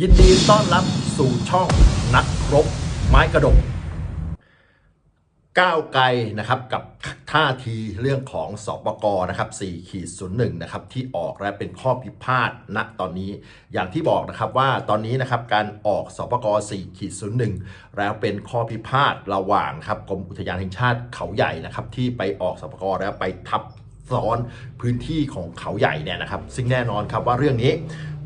ยินดีต้อนรับสู่ช่องนักครบไม้กระดก ก้าวไกลนะครับกับท่าทีเรื่องของสปกนะครับ4ขีด01นะครับที่ออกและเป็นข้อพิพาทณตอนนี้ อย่างที่บอกนะครับว่าตอนนี้นะครับการออกสปก4ขีด01แล้วเป็นข้อพิพาทระหว่างครับกรมอุทยานแห่งชาติเขาใหญ่นะครับที่ไปออกสปกแล้วไปทับซ้อนพื้นที่ของเขาใหญ่เนี่ยนะครับ ซึ่งแน่นอนครับว่าเรื่องนี้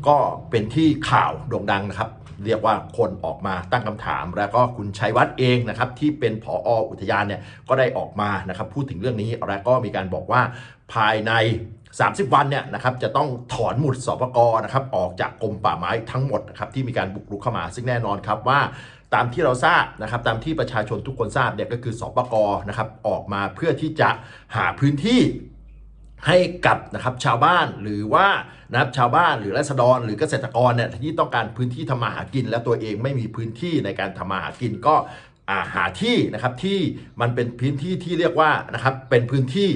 ก็เป็นที่ข่าวโด่งดังนะครับ เรียกว่าคนออกมาตั้งคำถาม แล้วก็คุณชัยวัฒน์เองนะครับที่เป็นผออุทยานเนี่ยก็ได้ออกมานะครับพูดถึงเรื่องนี้แล้วก็มีการบอกว่าภายใน 30 วันเนี่ยนะครับจะต้องถอนหมุดสปกนะครับออกจากกรมป่าไม้ทั้งหมดนะครับที่มีการบุกรุกเข้ามา ซึ่งแน่นอนครับว่าตามที่เราทราบนะครับตามที่ประชาชนทุกคนทราบเนี่ยก็คือสปกนะครับออกมาเพื่อที่จะหาพื้นที่ ให้กับนะครับชาวบ้านหรือว่านะครับชาวบ้านหรือราษฎรหรือเกษตรกรเนี่ยที่ต้องการพื้นที่ทำมาหากิน และตัวเองไม่มีพื้นที่ในการทำมาหากินก็าหาที่นะครับที่มันเป็นพื้นที่ที่เรียกว่านะครับเป็นพื้นที่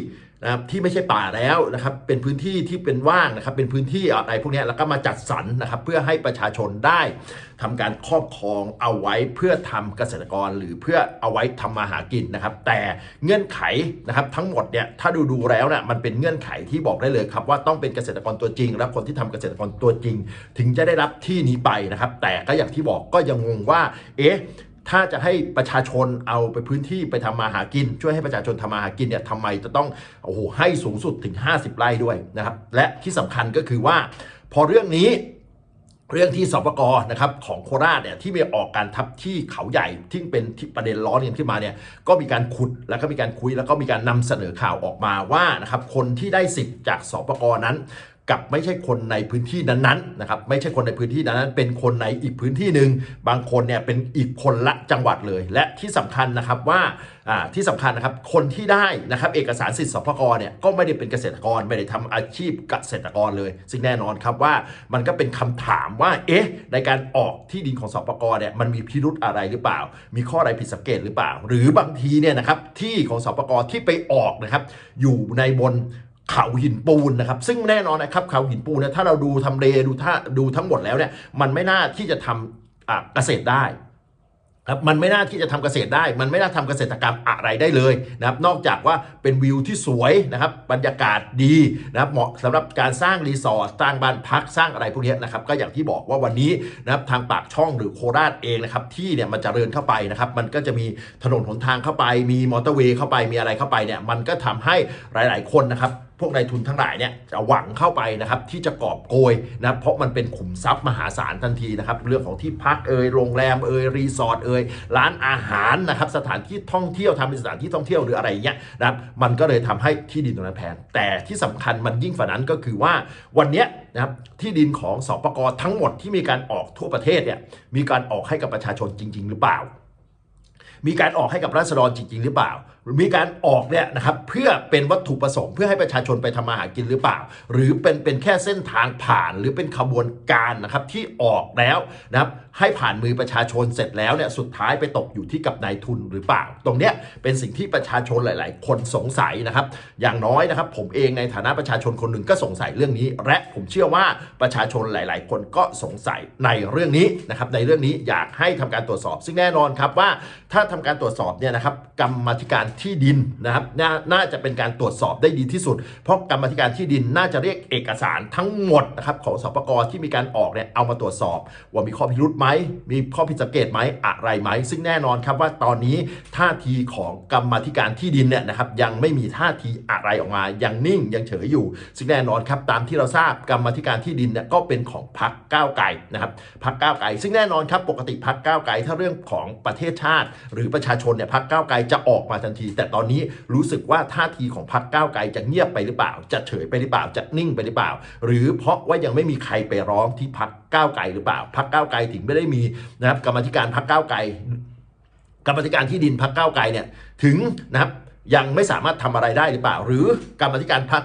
นะครับที่ไม่ใช่ป่าแล้วนะครับเป็นพื้นที่ที่เป็นว่างนะครับเป็นพื้นที่อะไรพวกนี้แล้วก็มาจัดสรรนะครับ เพื่อให้ประชาชนได้ทำการครอบครองเอาไว้เพื่อทำเกษตรกรหรือเพื่อเอาไว้ทำมาหากินนะครับ แต่เงื่อนไขนะครับทั้งหมดเนี่ยถ้าดูดูแล้วนี่ยมันเป็นเงื่อนไขที่บอกได้เลยครับว่าต้องเป็นเกษตรกรตัวจริง และคนที่ทำเกษตรกรตัวจริง ถึงจะได้รับที่นี้ไปนะครับ แต่ก็อย่างที่บอกก็ยังงงว่าเอ๊ะ ถ้าจะให้ประชาชนเอาไปพื้นที่ไปทำมาหากิน ช่วยให้ประชาชนทำมาหากินเนี่ยทำไมจะต้องโอ้โหให้สูงสุดถึง 50 ไร่ด้วยนะครับ และที่สำคัญก็คือว่า พอเรื่องนี้เรื่องที่สปกนะครับของโคราชเนี่ยที่มีออกการทับที่เขาใหญ่ที่เป็นประเด็นล้อเลียนขึ้นมาเนี่ยก็มีการขุดแล้วก็มีการคุยแล้วก็มีการนำเสนอข่าวออกมาว่านะครับคนที่ได้สิทธิ์จากสปกนั้น กับไม่ใช่คนในพื้นที่นั้นๆนะครับไม่ใช่คนในพื้นที่นั้นๆเป็นคนในอีกพื้นที่หนึ่งบางคนเนี่ยเป็นอีกคนละจังหวัดเลย และที่สำคัญนะครับว่าที่สำคัญนะครับคนที่ได้นะครับเอกสารสิทธิ์สปกเนี่ยก็ไม่ได้เป็นเกษตรกรไม่ได้ทำอาชีพเกษตรกรเลย ซึ่งแน่นอนครับว่ามันก็เป็นคำถามว่าเอ๊ะในการออกที่ดินของสปกเนี่ยมันมีพิรุธอะไรหรือเปล่า มีข้ออะไรผิดสังเกตหรือเปล่า หรือบางทีเนี่ยนะครับที่ของสปกที่ไปออกนะครับอยู่ในบน เขาหินปูนนะครับ ซึ่งแน่นอนนะครับเขาหินปูนเนี่ยถ้าเราดูทำเลดูท่าดูทั้งหมดแล้วเนี่ยมันไม่น่าที่จะทำเกษตรได้ครับมันไม่น่าที่จะทำเกษตรได้ มันไม่น่าทำเกษตรกรรมอะไรได้เลยนะครับ นอกจากว่าเป็นวิวที่สวยนะครับ บรรยากาศดีนะครับ เหมาะสำหรับการสร้างรีสอร์ท สร้างบ้านพัก สร้างอะไรพวกนี้นะครับ ก็อย่างที่บอกว่าวันนี้นะครับทางปากช่องหรือโคราชเองนะครับ ที่เนี่ยมันจเจริญเข้าไปนะครับ มันก็จะมีถนนหนทางเข้าไป มีมอเตอร์เวย์เข้าไป มีอะไรเข้าไปเนี่ย มันก็ทำให้หลาย ๆ คนนะครับ พวกนายทุนทั้งหลายเนี่ยจะหวังเข้าไปนะครับที่จะกอบโกยนะเพราะมันเป็นขุมทรัพย์มหาศาลทันทีนะครับเรื่องของที่พักเอ่ยโรงแรมเอ่ยรีสอร์ทเอ่ยร้านอาหารนะครับสถานที่ท่องเที่ยวทำเป็นสถานที่ท่องเที่ยวหรืออะไรเงี้ยนะครับมันก็เลยทำให้ที่ดินตรงนั้นแพงแต่ที่สำคัญมันยิ่งฝ่านั้นก็คือว่าวันเนี้ยนะครับที่ดินของสปกทั้งหมดที่มีการออกทั่วประเทศเนี่ยมีการออกให้กับประชาชนจริง ๆ หรือเปล่า มีการออกให้กับราษฎรจริง ๆ หรือเปล่ามีการออกเนี่ยนะครับเพื่อเป็นวัตถุประสงค์เพื่อให้ประชาชนไปทำมาหากินหรือเปล่า หรือเป็นเป็นแค่เส้นทางผ่านหรือเป็นขบวนการนะครับที่ออกแล้วนะครับให้ผ่านมือประชาชนเสร็จแล้วเนี่ยสุดท้ายไปตกอยู่ที่กับนายทุนหรือเปล่า ตรงเนี้ยเป็นสิ่งที่ประชาชนหลาย ๆ คนสงสัยนะครับ อย่างน้อยนะครับ ผมเองในฐานะประชาชนคนหนึ่งก็สงสัยเรื่องนี้ และผมเชื่อว่าประชาชนหลาย ๆ คนก็สงสัยในเรื่องนี้นะครับในเรื่องนี้อยากให้ทำการตรวจสอบ ซึ่งแน่นอนครับว่าถ้าทำการตรวจสอบเนี่ยนะครับกรรมธิการที่ดินนะครับนน่าจะเป็นการตรวจสอบได้ดีที่สุด เพราะกรรมธิการที่ดินน่าจะเรียกเอกสารทั้งหมดนะครับของสปกที่มีการออกเนี่ยเอามาตรวจสอบ ว่ามีข้อพิรุธไหมมีข้อผิดสังเกตไหมอะไรไหม ซึ่งแน่นอนครับว่าตอนนี้ท่าทีของกรรมธิการที่ดินเนี่ยนะครับยังไม่มีท่าทีอะไรออกมายังนิ่งยังเฉยอยู่ ซึ่งแน่นอนครับตามที่เราทราบกรรมธิการที่ดินเนี่ยก็เป็นของพรรคก้าวไกลนะครับพรรคก้าวไกลซึ่งแน่นอนครับปกติพรรคก้าวไกลถ้าเรื่องของประเทศชาติ หรือประชาชนเนี่ยพรรคก้าวไกลจะออกมาทันทีแต่ตอนนี้รู้สึกว่าท่าทีของพรรคก้าวไกลจะเงียบไปหรือเปล่า จะเฉยไปหรือเปล่า จะนิ่งไปหรือเปล่า หรือเพราะว่ายังไม่มีใครไปร้องที่พรรคก้าวไกลหรือเปล่า พรรคก้าวไกลถึงไม่ได้มีนะครับกรรมธิการพรรคก้าวไกลกรรมธิการที่ดินพรรคก้าวไกลเนี่ยถึงนะครับยังไม่สามารถทำอะไรได้หรือเปล่า หรือกรรมธิการพรรค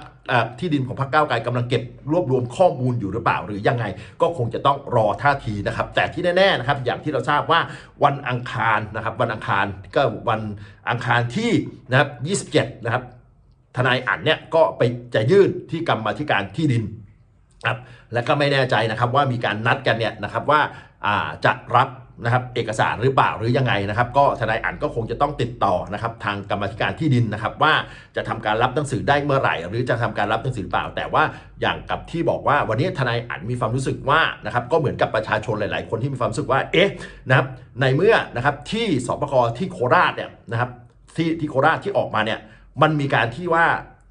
ที่ดินของพรรคก้าวไกลกำลังเก็บรวบรวมข้อมูลอยู่หรือเปล่า หรือยังไงก็คงจะต้องรอท่าทีนะครับ แต่ที่แน่ๆนะครับอย่างที่เราทราบว่าวันอังคารนะครับ วันอังคารก็วันอังคารที่นะครับ27 นะครับทนายอั๋นเนี่ยก็ไปจะยื่นที่กรรมธิการที่ดินครับและก็ไม่แน่ใจนะครับว่ามีการนัดกันเนี่ยนะครับว่าอ่าจะรับ นะครับเอกสารหรือเปล่าหรือยังไงนะครับก็ทนายอันก็คงจะต้องติดต่อนะครับทางกรรมธิการที่ดินนะครับว่าจะทำการรับหนังสือได้เมื่อไหร่ หรือจะทำการรับหนังสือหรือเปล่า แต่ว่าอย่างกับที่บอกว่าวันนี้ทนายอันมีความรู้สึกว่านะครับก็เหมือนกับประชาชนหลาย ๆ คนที่มีความรู้สึกว่าเอ๊ะนะครับในเมื่อนะครับที่สปกที่โคราชเนี่ยนะครับที่ที่โคราชที่ออกมาเนี่ยมันมีการที่ว่า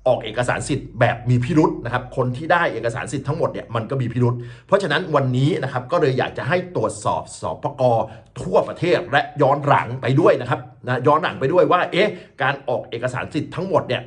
ออกเอกสารสิทธิ์แบบมีพิรุษนะครับ คนที่ได้เอกสารสิทธิ์ทั้งหมดเนี่ยมันก็มีพิรุษ เพราะฉะนั้นวันนี้นะครับก็เลยอยากจะให้ตรวจสอบสอบประกอทั่วประเทศและย้อนหลังไปด้วยนะครับนะย้อนหลังไปด้วยว่าเอ๊ะการออกเอกสารสิทธิ์ทั้งหมดเนี่ย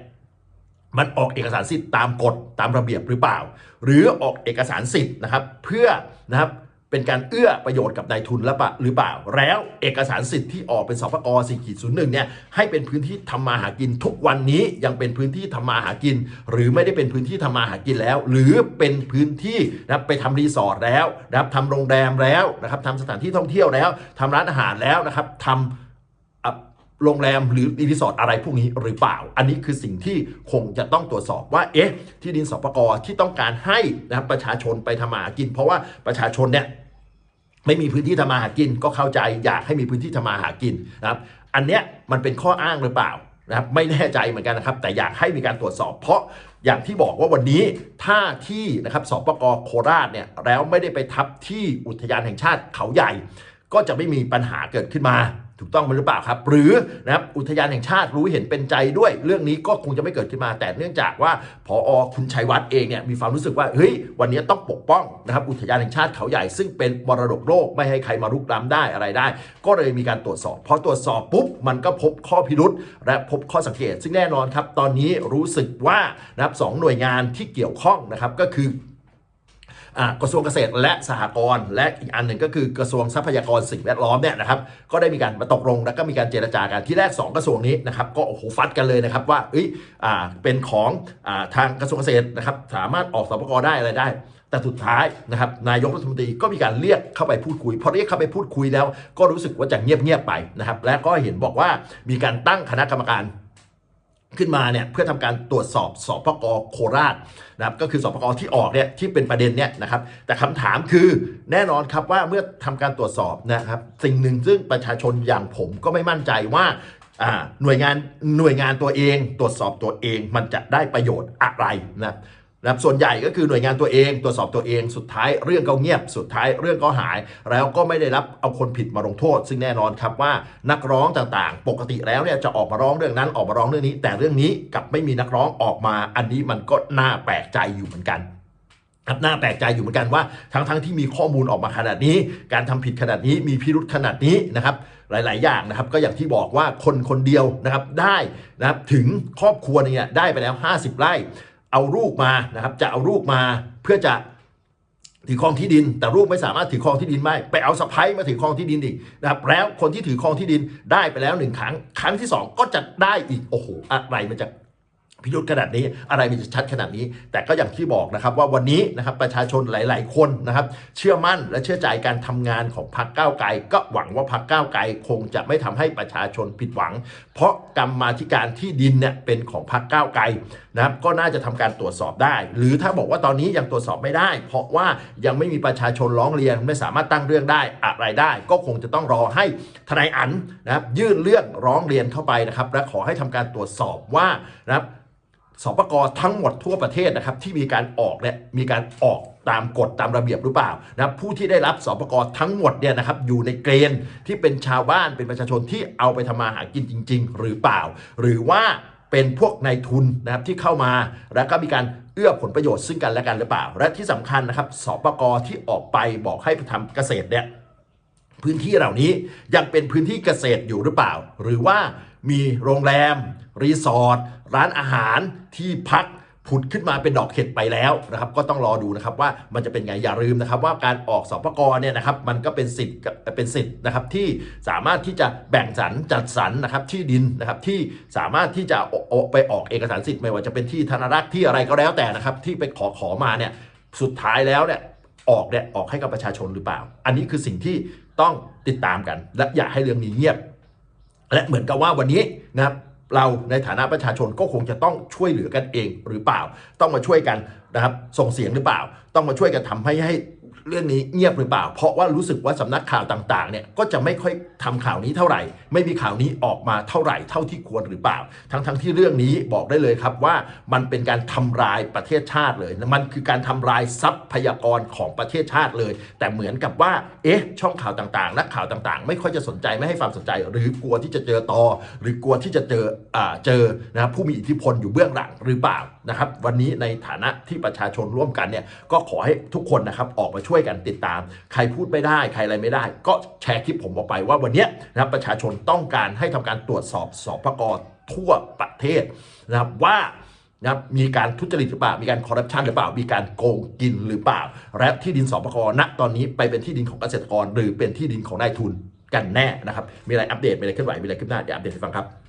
มันออกเอกสารสิทธิ์ตามกฎตามระเบียบหรือเปล่า หรือออกเอกสารสิทธิ์นะครับเพื่อนะครับ เป็นการเอื้อประโยชน์กับนายทุนแล้วปะหรือเปล่า แล้วเอกสารสิทธิ์ที่ออกเป็นสปก4ขีดศูนย์หนึ่งเนี่ยให้เป็นพื้นที่ทำมาหากินทุกวันนี้ยังเป็นพื้นที่ทำมาหากิน หรือไม่ได้เป็นพื้นที่ทำมาหากินแล้ว หรือเป็นพื้นที่นับไปทำรีสอร์ทแล้วนะครับทำโรงแรมแล้วนะครับทำสถานที่ท่องเที่ยวแล้วทำร้านอาหารแล้วนะครับทำ โรงแรมหรือรีสอร์ทอะไรพวกนี้หรือเปล่า อันนี้คือสิ่งที่คงจะต้องตรวจสอบว่า เอ๊ะ ที่ดินสปกที่ต้องการให้นะครับประชาชนไปทำมาหากิน เพราะว่าประชาชนเนี่ยไม่มีพื้นที่ทำมาหากินก็เข้าใจอยากให้มีพื้นที่ทำมาหากินนะครับ อันเนี้ยมันเป็นข้ออ้างหรือเปล่านะครับไม่แน่ใจเหมือนกันนะครับ แต่อยากให้มีการตรวจสอบ เพราะอย่างที่บอกว่าวันนี้ถ้าที่นะครับสปกโคราชเนี่ยแล้วไม่ได้ไปทับที่อุทยานแห่งชาติเขาใหญ่ ก็จะไม่มีปัญหาเกิดขึ้นมา ถูกต้องไหมหรือเปล่าครับ หรือนะครับอุทยานแห่งชาติรู้เห็นเป็นใจด้วย เรื่องนี้ก็คงจะไม่เกิดขึ้นมา แต่เนื่องจากว่าพออคุณชัยวัฒน์เองเนี่ยมีความรู้สึกว่าเฮ้ยวันนี้ต้องปกป้องนะครับอุทยานแห่งชาติเขาใหญ่ซึ่งเป็นมรดกโลกไม่ให้ใครมารุกล้ำได้อะไรได้ ก็เลยมีการตรวจสอบพอตรวจสอบปุ๊บมันก็พบข้อพิรุษและพบข้อสังเกต ซึ่งแน่นอนครับตอนนี้รู้สึกว่านะครับสองหน่วยงานที่เกี่ยวข้องนะครับก็คือ กระทรวงเกษตรและสหกรณ์และอีกอันหนึ่งก็คือกระทรวงทรัพยากรสิ่งแวดล้อมเนี่ยนะครับก็ได้มีการมาตกลงแล้วก็มีการเจรจากันที่แรก 2 กระทรวงนี้นะครับก็โอ้โหฟัดกันเลยนะครับว่าเอ้ยอ่าเป็นของอ่าทางกระทรวงเกษตรนะครับสามารถออกสปกได้อะไรได้แต่สุดท้ายนะครับนายกรัฐมนตรีก็มีการเรียกเข้าไปพูดคุยพอเรียกเข้าไปพูดคุยแล้ว ก็รู้สึกว่าจะเงียบๆไปนะครับและก็เห็นบอกว่ามีการตั้งคณะกรรมการ ขึ้นมาเนี่ยเพื่อทำการตรวจสอบสอบปกโคราชนะครับก็คือสอบปกที่ออกเนี่ยที่เป็นประเด็นเนี่ยนะครับแต่คำถามคือแน่นอนครับว่าเมื่อทำการตรวจสอบนะครับสิ่งหนึ่งซึ่งประชาชนอย่างผมก็ไม่มั่นใจว่าหน่วยงานหน่วยงานตัวเอง ตรวจสอบตัวเองมันจะได้ประโยชน์อะไรนะ นะส่วนใหญ่ก็คือหน่วยงานตัวเองตรวจสอบตัวเอง สุดท้ายเรื่องก็เงียบ สุดท้ายเรื่องก็หาย แล้วก็ไม่ได้รับเอาคนผิดมาลงโทษ ซึ่งแน่นอนครับว่านักร้องต่างๆ ปกติแล้วเนี่ยจะออกมาร้องเรื่องนั้นออกมาร้องเรื่องนี้ แต่เรื่องนี้กับไม่มีนักร้องออกมา อันนี้มันก็น่าแปลกใจอยู่เหมือนกันครับน่าแปลกใจอยู่เหมือนกันว่าทั้งๆทที่มีข้อมูลออกมาขนาดนี้ การทำผิดขนาดนี้มีพิรุธขนาดนี้นะครับหลาย ๆ อย่างนะครับก็อย่างที่บอกว่าคนคนเดียวนะครับได้นะครับถึงครอบครัวเนี่ยได้ไปแล้ว 50 ไร่ เอาลูกมานะครับ จะเอาลูกมาเพื่อจะถือครองที่ดิน แต่ลูกไม่สามารถถือครองที่ดินไม่ไปเอาสะพ้ายมาถือครองที่ดินอีกนะครับแล้วคนที่ถือครองที่ดินได้ไปแล้วหนึ่งครั้ง ครั้งที่สองก็จะได้อีกโอ้โหอะไรมันจะ พิรุธขนาดนี้อะไรมันจะชัดขนาดนี้ แต่ก็อย่างที่บอกนะครับว่าวันนี้นะครับประชาชนหลาย ๆ คนนะครับ เชื่อมั่นและเชื่อใจการทำงานของพรรคก้าวไกล ก็หวังว่าพรรคก้าวไกลคงจะไม่ทำให้ประชาชนผิดหวัง เพราะกรรมาธิการที่ดินเนี่ยเป็นของพรรคก้าวไกลนะครับก็น่าจะทำการตรวจสอบได้ หรือถ้าบอกว่าตอนนี้ยังตรวจสอบไม่ได้ เพราะว่ายังไม่มีประชาชนร้องเรียนไม่สามารถตั้งเรื่องได้อะไรได้ ก็คงจะต้องรอให้ทนายอันนะครับยื่นเรื่องร้องเรียนเข้าไปนะครับและขอให้ทำการตรวจสอบว่านะครับ สปกทั้งหมดทั่วประเทศนะครับที่มีการออกเนี่ยมีการออกตามกฎตามระเบียบหรือเปล่านะผู้ที่ได้รับสปกทั้งหมดเนี่ยนะครับอยู่ในเกณฑ์ที่เป็นชาวบ้านเป็นประชาชนที่เอาไปทำมาหากินจริง ๆ หรือเปล่า หรือว่าเป็นพวกนายทุนนะครับที่เข้ามาแล้วก็มีการเอื้อผลประโยชน์ซึ่งกันและกันหรือเปล่า และที่สำคัญนะครับสปกที่ออกไปบอกให้ไปทำเกษตรเนี่ยพื้นที่เหล่านี้ยังเป็นพื้นที่เกษตรอยู่หรือเปล่า หรือว่า มีโรงแรม รีสอร์ทร้านอาหารที่พักผุดขึ้นมาเป็นดอกเห็ดไปแล้วนะครับก็ต้องรอดูนะครับว่ามันจะเป็นไงอย่าลืมนะครับ ว่าการออกสปกรเนี่ยนะครับมันก็เป็นสิทธิ์เป็นสิทธิ์นะครับที่สามารถที่จะแบ่งสรรจัดสรรนะครับที่ดินนะครับที่สามารถที่จะไปออกเอกสารสิทธิ์ไม่ว่าจะเป็นที่ธนรักษ์ที่อะไรก็แล้วแต่นะครับที่ไปขอขอมาเนี่ยสุดท้ายแล้วเนี่ยออกเนี่ยออกให้กับประชาชนหรือเปล่า อันนี้คือสิ่งที่ต้องติดตามกัน และอย่าให้เรื่องนี้เงียบ และเหมือนกับว่าวันนี้นะครับเราในฐานะประชาชนก็คงจะต้องช่วยเหลือกันเองหรือเปล่า ต้องมาช่วยกันนะครับส่งเสียงหรือเปล่า ต้องมาช่วยกันทำให้ให้ เรื่องนี้เงียบหรือเปล่า เพราะว่ารู้สึกว่าสำนักข่าวต่างๆเนี่ยก็จะไม่ค่อยทำข่าวนี้เท่าไหร่ ไม่มีข่าวนี้ออกมาเท่าไหร่เท่าที่ควรหรือเปล่า ทั้งๆที่เรื่องนี้บอกได้เลยครับว่ามันเป็นการทำลายประเทศชาติเลย มันคือการทำลายทรัพยากรของประเทศชาติเลย แต่เหมือนกับว่าเอ๊ะช่องข่าวต่างๆนักข่าวต่างๆ ไม่ค่อยจะสนใจไม่ให้ความสนใจ หรือกลัวที่จะเจอตอ หรือกลัวที่จะเจออเจอนะผู้มีอิทธิพลอยู่เบื้องหลังหรือเปล่า นะครับวันนี้ในฐานะที่ประชาชนร่วมกันเนี่ยก็ขอให้ทุกคนนะครับออกมาช่วยกันติดตาม ใครพูดไม่ได้ใครอะไรไม่ได้ ก็แชร์คลิปผมออกไปว่าวันนี้นะครับประชาชนต้องการให้ทำการตรวจสอบสอบประกอบทั่วประเทศนะครับว่านะครับมีการทุจริตหรือเปล่า มีการคอร์รัปชันหรือเปล่า มีการโกงกินหรือเปล่า และที่ดินสปกณตอนนี้ไปเป็นที่ดินของเกษตรกร หรือเป็นที่ดินของนายทุนกันแน่นะครับ มีอะไรอัปเดต มีอะไรเคลื่อนไหว มีอะไรขึ้นหน้าเดี๋ยวอัปเดตให้ฟังครับ